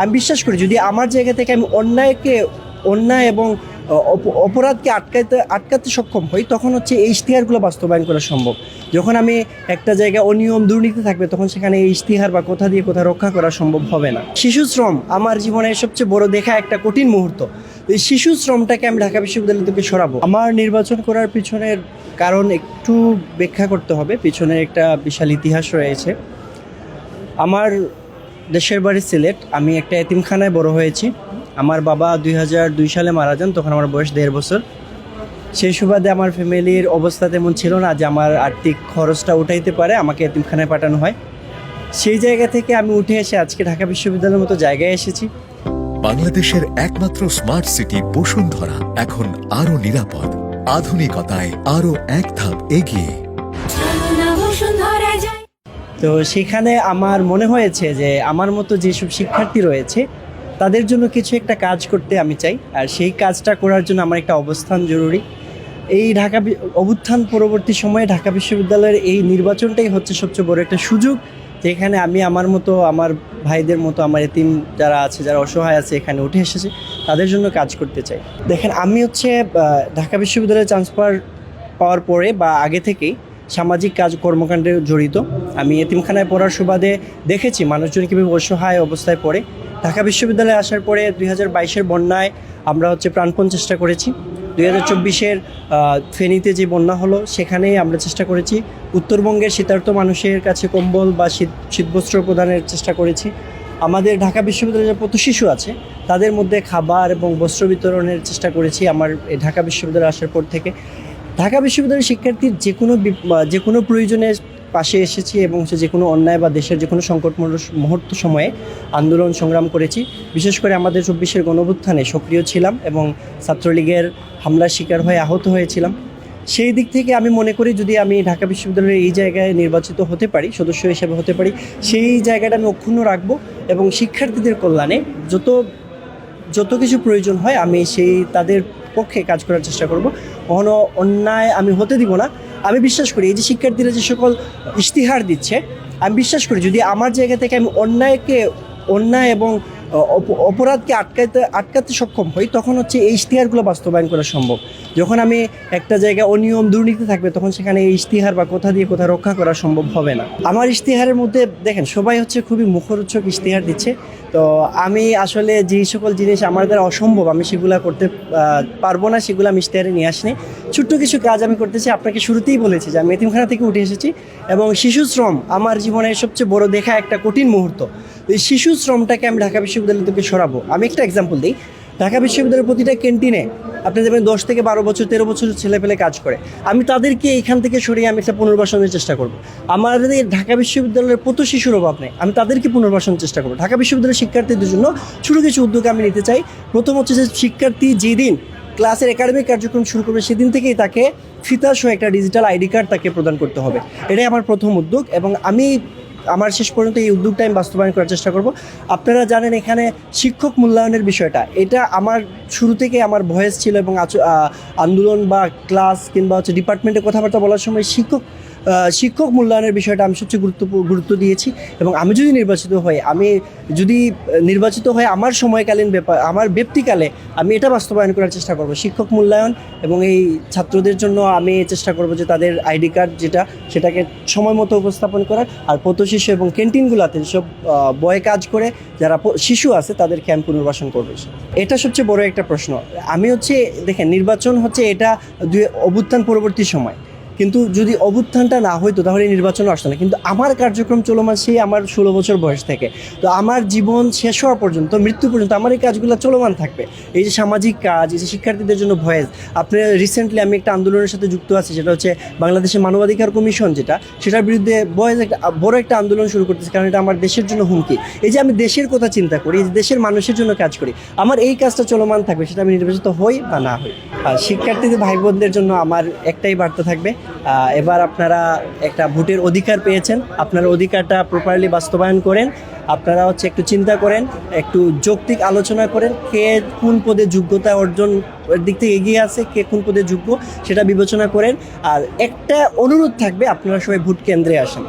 আমি বিশ্বাস করি যদি আমার জায়গা থেকে আমি অন্যায়কে, অন্যায় এবং অপরাধকে আটকাতে আটকাতে সক্ষম হই, তখন হচ্ছে এই ইশতেহারগুলো বাস্তবায়ন করা সম্ভব। যখন আমি একটা জায়গায় অনিয়ম, দুর্নীতি থাকবে, তখন সেখানে এই ইশতেহার বা কোথা দিয়ে কোথা রক্ষা করা সম্ভব হবে না। শিশু শ্রম আমার জীবনের সবচেয়ে বড় দেখা একটা কঠিন মুহূর্ত। এই শিশু শ্রমটাকে আমি ঢাকা বিশ্ববিদ্যালয় থেকে সরাবো। আমার নির্বাচন করার পিছনের কারণ একটু ব্যাখ্যা করতে হবে। পিছনে একটা বিশাল ইতিহাস রয়েছে। আমার দেশের বাড়ি সিলেট। আমি একটা এতিমখানায় বড় হয়েছি। আমার বাবা দুই হাজার দুই সালে মারা যান, তখন আমার বয়স দেড় বছর। সেই সুবাদে আমার ফ্যামিলির অবস্থা তেমন ছিল না যে আমার আর্থিক খরচটা উঠাইতে পারে, আমাকে এতিমখানায় পাঠানো হয়। সেই জায়গা থেকে আমি উঠে এসে আজকে ঢাকা বিশ্ববিদ্যালয়ের মতো জায়গায় এসেছি। বাংলাদেশের একমাত্র স্মার্ট সিটি বসুন্ধরা, এখন আরও নিরাপদ। আধুনিকতায় আরও এক ধাপ এগিয়ে। তো সেখানে আমার মনে হয়েছে যে আমার মতো যেসব শিক্ষার্থী রয়েছে, তাদের জন্য কিছু একটা কাজ করতে আমি চাই। আর সেই কাজটা করার জন্য আমার একটা অবস্থান জরুরি। এই ঢাকা অভ্যুত্থান পরবর্তী সময়ে ঢাকা বিশ্ববিদ্যালয়ের এই নির্বাচনটাই হচ্ছে সবচেয়ে বড় একটা সুযোগ, যেখানে আমি আমার মতো, আমার ভাইদের মতো, আমার এতিম যারা আছে, যারা অসহায় আছে, এখানে উঠে এসেছে, তাদের জন্য কাজ করতে চাই। দেখেন, আমি হচ্ছে ঢাকা বিশ্ববিদ্যালয়ে ট্রান্সফার পাওয়ার পরে বা আগে থেকেই সামাজিক কাজ কর্মকাণ্ডে জড়িত। আমি এতিমখানায় পড়ার সুবাদে দেখেছি মানুষজন কীভাবে অসহায় অবস্থায় পড়ে। ঢাকা বিশ্ববিদ্যালয়ে আসার পরে দুই হাজার বাইশের বন্যায় আমরা হচ্ছে প্রাণপণ চেষ্টা করেছি। দুই হাজার চব্বিশের ফেনীতে যে বন্যা হলো, সেখানেই আমরা চেষ্টা করেছি। উত্তরবঙ্গের শীতার্থ মানুষের কাছে কম্বল বা শীত, শীতবস্ত্র প্রদানের চেষ্টা করেছি। আমাদের ঢাকা বিশ্ববিদ্যালয়ের যে পথ শিশু আছে, তাদের মধ্যে খাবার এবং বস্ত্র বিতরণের চেষ্টা করেছি আমার ঢাকা বিশ্ববিদ্যালয়ে আসার পর থেকে। ঢাকা বিশ্ববিদ্যালয়ের শিক্ষার্থীর যে কোনো যে কোনো প্রয়োজনে পাশে এসেছি এবং হচ্ছে যে কোনো অন্যায় বা দেশের যে কোনো সংকট মুহূর্ত সময়ে আন্দোলন সংগ্রাম করেছি। বিশেষ করে আমাদের চব্বিশের গণভুত্থানে সক্রিয় ছিলাম এবং ছাত্রলীগের হামলার শিকার হয়ে আহত হয়েছিলাম। সেই দিক থেকে আমি মনে করি যদি আমি ঢাকা বিশ্ববিদ্যালয়ের এই জায়গায় নির্বাচিত হতে পারি, সদস্য হিসেবে হতে পারি, সেই জায়গাটা আমি অক্ষুণ্ণ রাখব এবং শিক্ষার্থীদের কল্যাণে যত যত কিছু প্রয়োজন হয় আমি সেই তাদের পক্ষে কাজ করার চেষ্টা করব। কখনো অন্যায় আমি হতে দিব না। আমি বিশ্বাস করি এই যে শিক্ষার্থীরা যে সকল ইশতিহার দিচ্ছে, আমি বিশ্বাস করি যদি আমার জায়গা থেকে আমি অন্যায়কে, অন্যায় এবং অপরাধকে আটকাতে আটকাতে সক্ষম হই, তখন হচ্ছে এই ইশতিহারগুলো বাস্তবায়ন করা সম্ভব। যখন আমি একটা জায়গায় অনিয়ম, দুর্নীতি থাকবে, তখন সেখানে এই ইশতিহার বা কোথা দিয়ে কোথা রক্ষা করা সম্ভব হবে না। আমার ইশতিহারের মধ্যে, দেখেন, সবাই হচ্ছে খুবই মুখরোচক ইশতিহার দিচ্ছে। তো আমি আসলে যেই সকল জিনিস আমার দ্বারা অসম্ভব, আমি সেগুলো করতে পারব না, সেগুলো আমি ইশতেহারে নিয়ে আসিনি। ছোট্ট কিছু কাজ আমি করতেছি, আপনাকে শুরুতেই বলেছি যে আমি এতিমখানা থেকে উঠে এসেছি এবং শিশু শ্রম আমার জীবনের সবচেয়ে বড় দেখা একটা কঠিন মুহূর্ত। শিশু শ্রমটাকে আমি ঢাকা বিশ্ববিদ্যালয় থেকে সরাবো। আমি একটা এক্সাম্পল দিই। ঢাকা বিশ্ববিদ্যালয়ের প্রতিটা ক্যান্টিনে আপনি দেখবেন দশ থেকে বারো বছর, তেরো বছর ছেলে পেলে কাজ করে। আমি তাদেরকে এখান থেকে সরিয়ে আমি একটা পুনর্বাসনের চেষ্টা করব। আমাদের ঢাকা বিশ্ববিদ্যালয়ের কত শিশুর অভাব নেই। আমি তাদেরকে পুনর্বাসনের চেষ্টা করব। ঢাকা বিশ্ববিদ্যালয়ের শিক্ষার্থীদের জন্য ছোটো কিছু উদ্যোগ আমি নিতে চাই। প্রথম হচ্ছে যে শিক্ষার্থী যেদিন ক্লাসের একাডেমিক কার্যক্রম শুরু করবে, সেদিন থেকেই তাকে ফিতার সহ একটা ডিজিটাল আইডি কার্ড তাকে প্রদান করতে হবে। এটাই আমার প্রথম উদ্যোগ এবং আমি আমার শেষ পর্যন্ত এই উদ্যোগটা আমি বাস্তবায়ন করার চেষ্টা করব। আপনারা জানেন এখানে শিক্ষক মূল্যায়নের বিষয়টা। এটা আমার শুরু থেকে আমার ভয়েস ছিল এবং আন্দোলন বা ক্লাস কিংবা হচ্ছে ডিপার্টমেন্টে কথাবার্তা বলার সময় শিক্ষক শিক্ষক মূল্যায়নের বিষয়টা আমি সবচেয়ে গুরুত্ব গুরুত্ব দিয়েছি এবং আমি যদি নির্বাচিত হই, আমি যদি নির্বাচিত হয়ে আমার সময়কালীন ব্যাপার, আমার ব্যক্তিকালে আমি এটা বাস্তবায়ন করার চেষ্টা করব। শিক্ষক মূল্যায়ন এবং এই ছাত্রদের জন্য আমি চেষ্টা করব যে তাদের আইডি কার্ড যেটা, সেটাকে সময় মতো উপস্থাপন করার আর পথ শিশু এবং ক্যান্টিনগুলোতে সব বয়ে কাজ করে যারা শিশু আছে তাদের ক্যাম্প পুনর্বাসন করবে। এটা সবচেয়ে বড় একটা প্রশ্ন। আমি হচ্ছে, দেখেন, নির্বাচন হচ্ছে এটা দুই অভ্যুত্থান পরবর্তী সময়। কিন্তু যদি অভ্যুত্থানটা না হইতো, তাহলে নির্বাচন আসতো না। কিন্তু আমার কার্যক্রম চলমান সেই আমার ষোলো বছর বয়স থেকে, তো আমার জীবন শেষ হওয়া পর্যন্ত, মৃত্যু পর্যন্ত আমার এই কাজগুলো চলমান থাকবে। এই যে সামাজিক কাজ, এই যে শিক্ষার্থীদের জন্য ভয়েস আপনি রিসেন্টলি আমি একটা আন্দোলনের সাথে যুক্ত আছি, সেটা হচ্ছে বাংলাদেশের মানবাধিকার কমিশন যেটা, সেটার বিরুদ্ধে ভয়েস একটা বড় একটা আন্দোলন শুরু করতেছে, কারণ এটা আমার দেশের জন্য হুমকি। এই যে আমি দেশের কথা চিন্তা করি, এই যে দেশের মানুষের জন্য কাজ করি, আমার এই কাজটা চলমান থাকবে, সেটা আমি নির্বাচিত হই বা না হই। আর শিক্ষার্থীদের ভাই বোনদের জন্য আমার একটাই বার্তা থাকবে এবার আপনারা একটা ভোটের অধিকার পেয়েছেন। আপনার অধিকারটা প্রপারলি বাস্তবায়ন করেন। আপনারা হচ্ছে একটু চিন্তা করেন, একটু যৌক্তিক আলোচনা করেন, কে কোন পদে যোগ্যতা অর্জন দিক থেকে এগিয়ে আছে, কে কোন পদে যোগ্য সেটা বিবেচনা করেন। আর একটা অনুরোধ থাকবে, আপনারা সবাই ভোট কেন্দ্রে আসেন।